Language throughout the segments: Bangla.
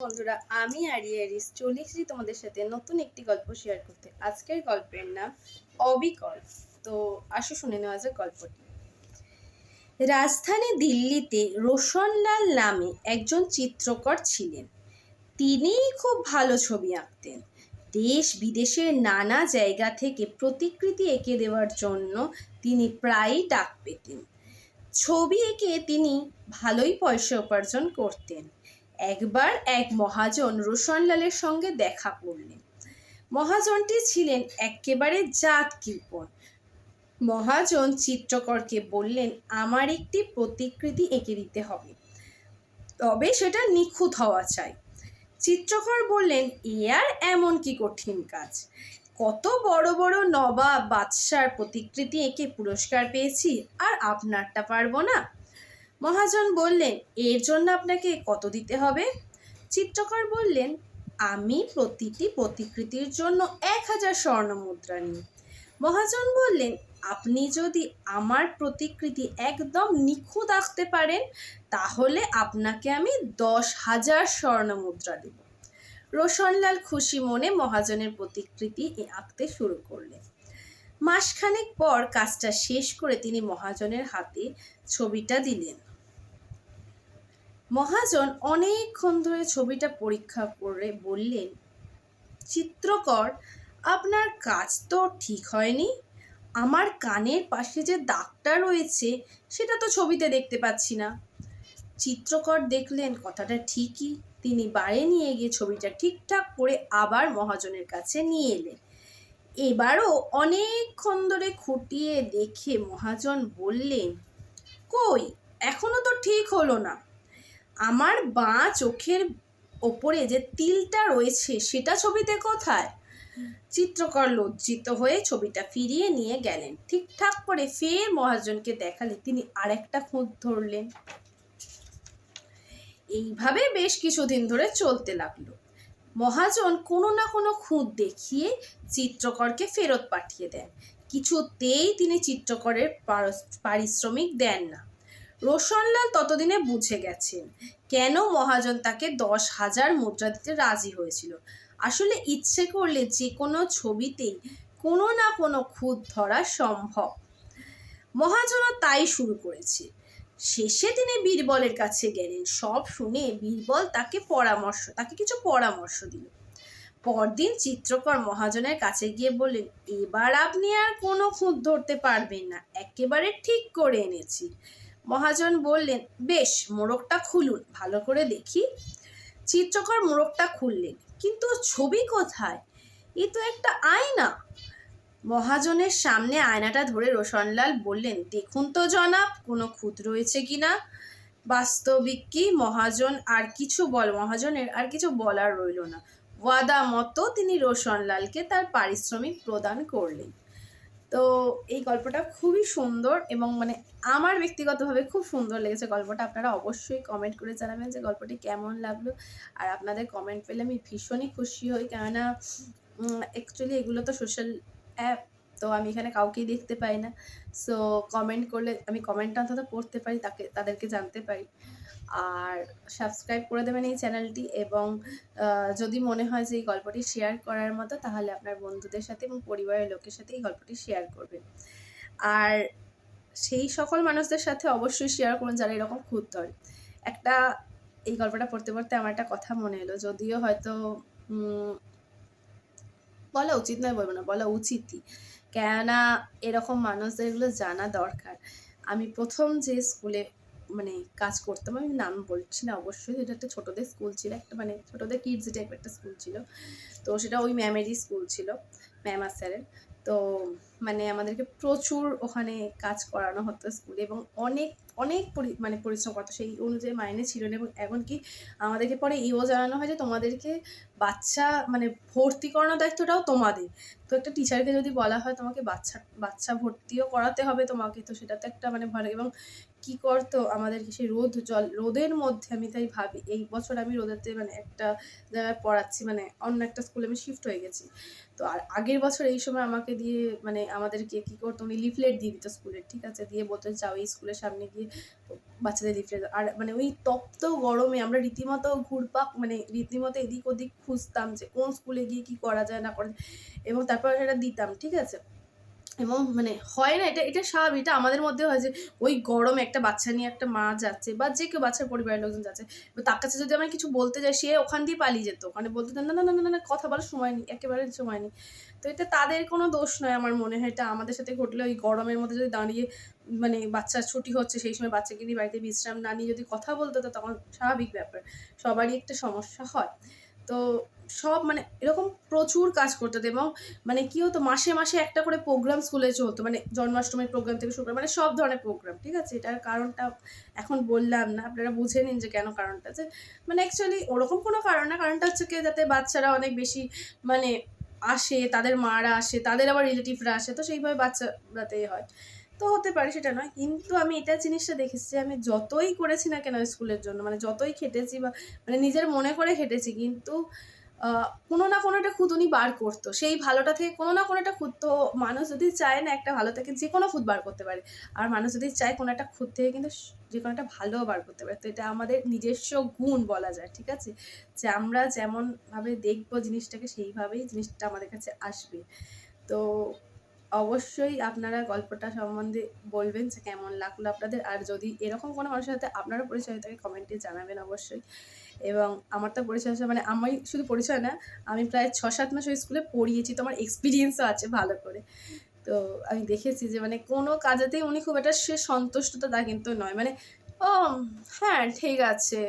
বন্ধুরা, আমি আরিয়া আরিস চলে এসেছি তোমাদের সাথে নতুন একটি গল্প শেয়ার করতে। আজকের গল্পের নাম অবিকল। তো আসো শুনে নেওয়া যাক গল্পটি। রাজধানী দিল্লিতে রোশনলাল নামে একজন চিত্রকর ছিলেন। তিনিই খুব ভালো ছবি আঁকতেন। দেশ বিদেশের নানা জায়গা থেকে প্রতিকৃতি এঁকে দেওয়ার জন্য তিনি প্রায়ই ডাক পেতেন। ছবি এঁকে তিনি ভালোই পয়সা উপার্জন করতেন। একবার এক মহাজন রোশনলালের সঙ্গে দেখা করলেন। মহাজনটি ছিলেন একেবারে জাত কৃপণ। মহাজন চিত্রকরকে বললেন, আমার একটি প্রতিকৃতি এঁকে দিতে হবে, তবে সেটা নিখুঁত হওয়া চাই। চিত্রকর বললেন, এ আর এমন কি কঠিন কাজ? কত বড় বড় নবাব, বাদশার প্রতিকৃতি এঁকে পুরস্কার পেয়েছি, আর আপনারটা পারব না? মহাজন বললেন, এর জন্য আপনাকে কত দিতে হবে? চিত্রকর বললেন, আমি প্রতিটি প্রতিকৃতির জন্য এক হাজার স্বর্ণ মুদ্রা নিই। মহাজন বললেন, আপনি যদি আমার প্রতিকৃতি একদম নিখুঁত আঁকতে পারেন, তাহলে আপনাকে আমি দশ হাজার স্বর্ণ মুদ্রা দেব। রোশনলাল খুশি মনে মহাজনের প্রতিকৃতি আঁকতে শুরু করলেন। মাসখানেক পর কাজটা শেষ করে তিনি মহাজনের হাতে ছবিটা দিলেন। মহাজন অনেকক্ষণ ধরে ছবিটা পরীক্ষা করে বললেন, চিত্রকর, আপনার কাজ তো ঠিক হয়নি? আমার কানের পাশে যে দাগটা রয়েছে, সেটা তো ছবিতে দেখতে পাচ্ছি না। চিত্রকর দেখলেন কথাটা ঠিকই। তিনি বাড়ি নিয়ে গিয়ে ছবিটা ঠিকঠাক করে আবার মহাজনের কাছে নিয়ে এলেন। এবারও অনেকক্ষণ ধরে খুঁটিয়ে দেখে মহাজন বললেন, কই, এখনও তো ঠিক হলো না। আমার বাঁ চোখের ওপরে যে তিলটা রয়েছে, সেটা ছবিতে কোথায়? চিত্রকর লজ্জিত হয়ে ছবিটা ফিরিয়ে নিয়ে গেলেন। ঠিকঠাক করে ফের মহাজনকে দেখালে তিনি আরেকটা খুঁত ধরলেন। এইভাবে বেশ কিছুদিন ধরে চলতে লাগল। মহাজন কোনো না কোনো খুঁত দেখিয়ে চিত্রকরকে ফেরত পাঠিয়ে দেন। কিছুতেই তিনি চিত্রকরের পারিশ্রমিক দেন না। রোশনলাল ততদিনে বুঝে গেছেন কেন মহাজন তাকে দশ হাজার মুদ্রা দিতে রাজি হয়েছিল। আসলে ইচ্ছে করলে যে কোনো ছবিতেই কোনো না কোনো খুঁত ধরা সম্ভব। মহাজনও তাই শুরু করেছে। শেষে তিনি বীরবলের কাছে গেলেন। সব শুনে বীরবল তাকে পরামর্শ, তাকে কিছু পরামর্শ দিল। পরদিন চিত্রকর মহাজনের কাছে গিয়ে বললেন, এবার আপনি আর কোনো খুঁত ধরতে পারবেন না। একেবারে ঠিক করে এনেছি। মহাজন বললেন, বেশ, মোড়কটা খুলুন, ভালো করে দেখি। চিত্রকর মোড়কটা খুললেন, কিন্তু ছবি কোথায়? এ তো একটা আয়না। মহাজনের সামনে আয়নাটা ধরে রোশনলাল বললেন, দেখুন তো জনাব, কোনো খুঁত রয়েছে কি না? বাস্তবিক কি, মহাজন আর কিছু বল, মহাজনের আর কিছু বলার রইল না। ওয়াদা মতো তিনি রোশনলালকে তার পারিশ্রমিক প্রদান করলেন। তো এই গল্পটা খুবই সুন্দর এবং মানে আমার ব্যক্তিগতভাবে খুব সুন্দর লেগেছে গল্পটা। আপনারা অবশ্যই কমেন্ট করে জানাবেন যে গল্পটি কেমন লাগল। আর আপনাদের কমেন্ট পেলে আমি ভীষণই খুশি হই। কেননা অ্যাকচুয়ালি এগুলো তো সোশ্যাল অ্যাপ তো আমি এখানে কাউকেই দেখতে পাই না। সো কমেন্ট করলে, আমি কমেন্টটা অন্তত পড়তে পারি, তাকে, তাদেরকে জানতে পারি। আর সাবস্ক্রাইব করে দেবেন এই চ্যানেলটি এবং যদি মনে হয় যে এই গল্পটি শেয়ার করার মতো, তাহলে আপনার বন্ধুদের সাথে এবং পরিবারের লোকের সাথে এই গল্পটি শেয়ার করবেন। আর সেই সকল মানুষদের সাথে অবশ্যই শেয়ার করুন যারা এরকম ধরে একটা, এই গল্পটা পড়তে পড়তে আমার একটা কথা মনে এলো, যদিও হয়তো বলা উচিত নয়, বলব না, বলা উচিতই। কেননা এরকম মানুষদের এগুলো জানা দরকার। আমি প্রথম যে স্কুলে মানে কাজ করতাম, আমি নাম বলছি না অবশ্যই, এটা একটা ছোটোদের স্কুল ছিল, একটা মানে ছোটোদের কিডস টাইপ একটা স্কুল ছিল। তো সেটা ওই ম্যামেরই স্কুল ছিল ম্যাম আর স্যারের তো মানে আমাদেরকে প্রচুর ওখানে কাজ করানো হতো স্কুলে এবং অনেক অনেক মানে পরিশ্রম করতো সেই অনুযায়ী মাইনে ছিল না এবং এমনকি আমাদেরকে পরে ইও জানানো হয় যে তোমাদেরকে বাচ্চা মানে ভর্তি করানোর দায়িত্বটাও তোমাদের। তো একটা টিচারকে যদি বলা হয় তোমাকে বাচ্চা বাচ্চা ভর্তিও করাতে হবে তোমাকে, তো সেটা তো একটা মানে ভালো এবং কি করতো আমাদেরকে সেই রোদ, জল, রোদের মধ্যে আমি তাই ভাবি, এই বছর আমি রোদেতে মানে একটা জায়গায় পড়াচ্ছি মানে অন্য একটা স্কুলে আমি শিফট হয়ে গেছি। তো আর আগের বছর এই সময় আমাকে দিয়ে মানে আমাদেরকে কী করতো, উনি লিফলেট দিয়ে দিত স্কুলের ঠিক আছে? দিয়ে বলতো, যাও এই স্কুলের সামনে গিয়ে বাচ্চাদের লিফলেট আর মানে ওই তপ্ত গরমে আমরা রীতিমতো ঘুরপাক মানে রীতিমতো এদিক ওদিক খুঁজতাম যে কোন স্কুলে গিয়ে কী করা যায়, না করা যায়, এবং তারপর সেটা দিতাম, ঠিক আছে? এবং মানে হয় না, এটা এটা স্বাভাবিক, এটা আমাদের মধ্যে হয় যে ওই গরমে একটা বাচ্চা নিয়ে একটা মা যাচ্ছে বা যে কেউ বাচ্চার পরিবারের লোকজন যাচ্ছে তার কাছে যদি আমরা কিছু বলতে যাই সে ওখান দিয়ে পালিয়ে যেত, ওখানে বলতে না না না না না কথা বলার সময় নেই, একেবারে সময় নেই। তো এটা তাদের কোনো দোষ নয় আমার মনে হয়, এটা আমাদের সাথে ঘটলে ওই গরমের মধ্যে যদি দাঁড়িয়ে মানে বাচ্চার ছুটি হচ্ছে, সেই সময় বাচ্চাকে নিয়ে বাড়িতে বিশ্রাম না নিয়ে যদি কথা বলতে তো তখন স্বাভাবিক ব্যাপার, সবারই একটা সমস্যা হয়। তো সব মানে এরকম প্রচুর কাজ করতে হতো এবং মানে কি হতো, মাসে মাসে একটা করে প্রোগ্রাম স্কুলে চলতো মানে জন্মাষ্টমীর প্রোগ্রাম থেকে শুরু করে মানে সব ধরনের প্রোগ্রাম ঠিক আছে? এটার কারণটা এখন বললাম না, আপনারা বুঝে নিন যে কেন কারণটা যে মানে অ্যাকচুয়ালি ওরকম কোনো কারণ না, কারণটা হচ্ছে কি যাতে বাচ্চারা অনেক বেশি মানে আসে, তাদের মারা আসে, তাদের আবার রিলেটিভরা আসে, তো সেইভাবে বাচ্চারাতে হয়। তো হতে পারে, সেটা নয়। কিন্তু আমি এটা জিনিসটা দেখেছি যে আমি যতই করেছি না কেন স্কুলের জন্য মানে যতই খেটেছি বা মানে নিজের মনে করে খেটেছি, কিন্তু কোনো না কোনো একটা খুঁত উনি বার করতো। সেই ভালোটা থেকে কোনো না কোনো একটা খুঁত তো মানুষ যদি চায় না একটা ভালো থেকে যে কোনো খুঁত বার করতে পারে। আর মানুষ যদি চায় কোনো একটা খুঁত থেকে কিন্তু যে কোনো একটা ভালো বার করতে পারে। তো এটা আমাদের নিজস্ব গুণ বলা যায়, ঠিক আছে? যে আমরা যেমনভাবে দেখব জিনিসটাকে, সেইভাবেই জিনিসটা আমাদের কাছে আসবে। তো অবশ্যই আপনারা গল্পটা সম্বন্ধে বলবেন যে কেমন লাগল আপনাদের। আর যদি এরকম কোনো মানুষের সাথে আপনারও পরিচয় হয়ে থাকে কমেন্টে জানাবেন অবশ্যই। এবং আমার তো পরিচয় আছে মানে আমি শুধু পরিচয় না, আমি প্রায় ছ সাত মাস ওই স্কুলে পড়িয়েছি, তো আমার এক্সপিরিয়েন্সও আছে ভালো করে। তো আমি দেখেছি যে মানে কোনো কাজেতেই উনি খুব একটা সে সন্তুষ্টতা তা কিন্তু নয়। মানে ও হ্যাঁ ঠিক আছে।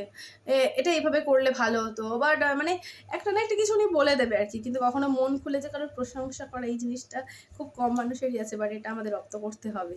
এটা এইভাবে করলে ভালো হতো। বাট মানে একটা না একটা কিছু উনি বলে দেবে আর কি। কিন্তু কখনো মন খুলে যে কারোর প্রশংসা করা এই জিনিসটা খুব কম মানুষেরই আছে, বাট এটা আমাদের রপ্ত করতে হবে।